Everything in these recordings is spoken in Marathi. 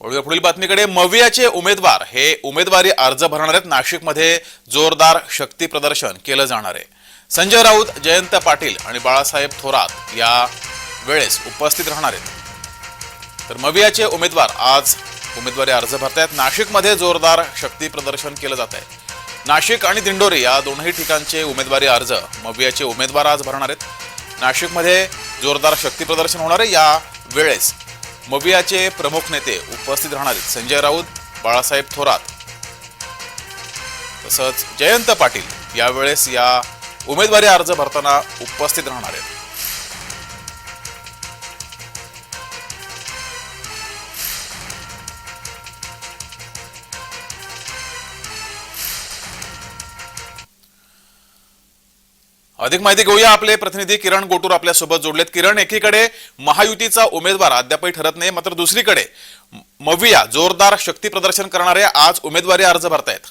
वळूया पुढील बातमीकडे. मवियाचे उमेदवार हे उमेदवारी अर्ज भरणार आहेत. नाशिकमध्ये जोरदार शक्ती प्रदर्शन केलं जाणार आहे. संजय राऊत जयंत पाटील आणि बाळासाहेब थोरात या वेळेस उपस्थित राहणार आहेत. तर मवियाचे उमेदवार आज उमेदवारी अर्ज भरतायत. नाशिकमध्ये जोरदार शक्ती प्रदर्शन केलं जात आहे. नाशिक आणि दिंडोरी या दोनही ठिकाणचे उमेदवारी अर्ज मवियाचे उमेदवार आज भरणार आहेत. नाशिकमध्ये जोरदार शक्ती प्रदर्शन होणार आहे. या वेळेस मवियाचे प्रमुख नेते उपस्थित राहणार आहेत. संजय राऊत बाळासाहेब थोरात. तसंच जयंत पाटील यावेळेस या उमेदवारी अर्ज भरताना उपस्थित राहणार आहेत. अधिक माहिती घेऊया आपले प्रतिनिधी किरण गोटूर आपल्यासोबत जोडलेत. किरण एकीकडे महायुतीचा उमेदवार अद्यापही ठरत नाही मात्र दुसरीकडे मविया जोरदार शक्ती प्रदर्शन करणारे आज उमेदवारी अर्ज भरतायत.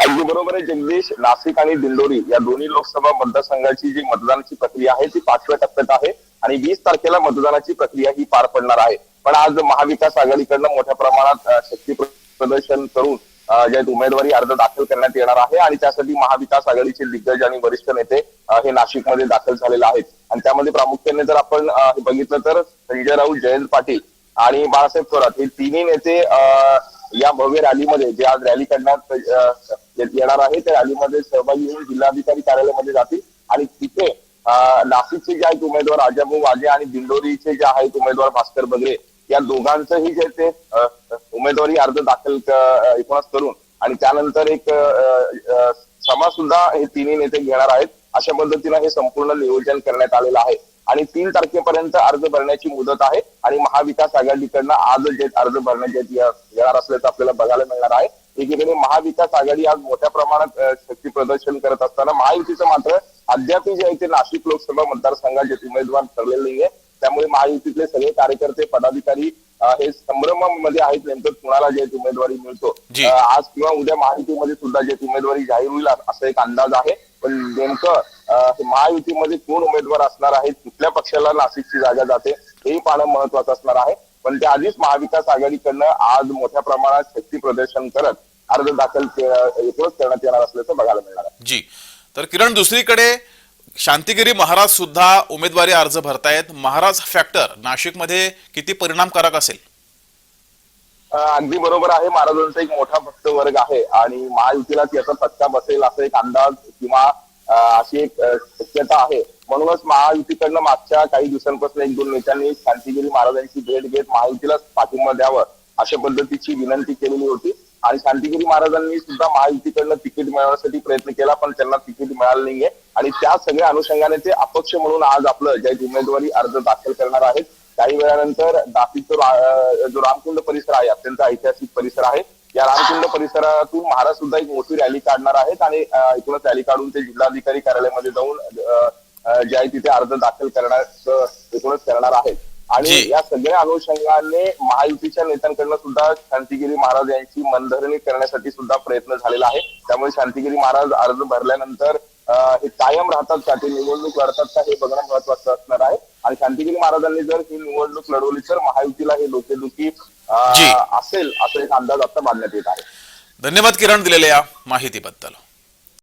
अगदी बरोबर आहे जगदीश. नाशिक आणि दिंडोरी या दोन्ही लोकसभा मतदारसंघाची जी मतदानाची प्रक्रिया आहे ती पाचव्या टप्प्यात आहे आणि वीस तारखेला मतदानाची प्रक्रिया ही पार पडणार आहे. पण आज महाविकास आघाडीकडनं मोठ्या प्रमाणात शक्ती प्रदर्शन करून जे उमेदवारी अर्ज दाखल करण्यात येणार आहे आणि त्यासाठी महाविकास आघाडीचे दिग्गज आणि वरिष्ठ नेते हे नाशिकमध्ये दाखल झालेले आहेत. आणि त्यामध्ये प्रामुख्याने जर आपण हे बघितलं तर संजय राऊत जयंत पाटील आणि बाळासाहेब थोरात हे तिन्ही नेते या भव्य रॅलीमध्ये जे आज रॅली करण्यात येणार आहे त्या रॅलीमध्ये सहभागी होऊन जिल्हाधिकारी कार्यालयामध्ये जातील. आणि तिथे नाशिकचे जे आहेत उमेदवार राजाभाऊ वाजे आणि दिंडोरीचे जे आहेत उमेदवार भास्कर बगरे या दोघांचंही जे ते उमेदवारी अर्ज दाखल क- एकूणच करून आणि त्यानंतर एक सभा सुद्धा हे तिन्ही नेते घेणार आहेत अशा पद्धतीनं हे संपूर्ण नियोजन करण्यात आलेलं आहे. आणि तीन तारखेपर्यंत अर्ज भरण्याची मुदत आहे आणि महाविकास आघाडीकडनं आज जे अर्ज भरण्यात येणार असल्याचं आपल्याला बघायला मिळणार आहे. एकीकडे महाविकास आघाडी आज मोठ्या प्रमाणात शक्ती प्रदर्शन करत असताना महायुतीचं मात्र अद्याप जे आहे ते नाशिक लोकसभा मतदारसंघाचे उमेदवार ठरलेले नाहीये. त्यामुळे महायुतीतले सगळे कार्यकर्ते पदाधिकारी हे संभ्रमामध्ये आहेत. नेमकं कुणाला जे उमेदवारी मिळतो आज किंवा उद्या महायुतीमध्ये सुद्धा जे उमेदवारी जाहीर होईल असा एक अंदाज आहे. पण नेमकं महायुतीमध्ये कोण उमेदवार असणार आहे कुठल्या पक्षाला नाशिकची जागा जाते हेही पाहणं महत्वाचं असणार आहे. पण त्या आधीच महाविकास आघाडीकडनं आज मोठ्या प्रमाणात शक्ती प्रदर्शन करत अर्ज दाखल करण्यात येणार असल्याचं बघायला मिळणार आहे. जी. तर किरण दुसरीकडे शांतिगिरी महाराज सुद्धा उमेदवारी अर्ज भरतायत. महाराज फॅक्टर नाशिकमध्ये किती परिणामकारक असेल? अगदी बरोबर आहे. महाराजांचा एक मोठा भक्त वर्ग आहे आणि महायुतीला याचा फटका बसेल असा एक अंदाज किंवा अशी एक शक्यता आहे. म्हणूनच महायुतीकडनं मागच्या काही दिवसांपासून एक दोन नेत्यांनी शांतिगिरी महाराजांची भेट घेत महायुतीला पाठिंबा द्यावं अशा पद्धतीची विनंती केलेली होती. आणि शांतिगिरी महाराजांनी सुद्धा महायुतीकडनं तिकीट मिळवण्यासाठी प्रयत्न केला पण त्यांना तिकीट मिळालं नाहीये. आणि त्या सगळ्या अनुषंगाने ते अपक्ष म्हणून आज आपलं ज्या उमेदवारी अर्ज दाखल करणार आहेत. काही वेळानंतर नाशिकचा जो रामकुंड परिसर आहे अत्यंत ऐतिहासिक परिसर आहे. या रामकुंड परिसरातून महाराज सुद्धा एक मोठी रॅली काढणार आहेत आणि अं, एकूणच रॅली काढून ते जिल्हाधिकारी कार्यालयामध्ये जाऊन अं, जे आहे तिथे अर्ज दाखल करण्याचं एकूणच करणार आहेत. आणि. या सगळ्या अनुषंगाने महायुतीच्या नेत्यांकडनं सुद्धा शांतिगिरी महाराज यांची मनधरणी करण्यासाठी सुद्धा प्रयत्न झालेला आहे. त्यामुळे शांतिगिरी महाराज अर्ज भरल्यानंतर हे कायम राहतात का? ते निवडणूक लढतात का? हे बघणं महत्वाचं असणार आहे. आणि शांतिगिरी महाराजांनी जर ही निवडणूक लढवली तर महायुतीला हे डोकेदुखी. असेल असा एक अंदाज आता बांधण्यात येत आहे. धन्यवाद किरण दिलेल्या या माहितीबद्दल.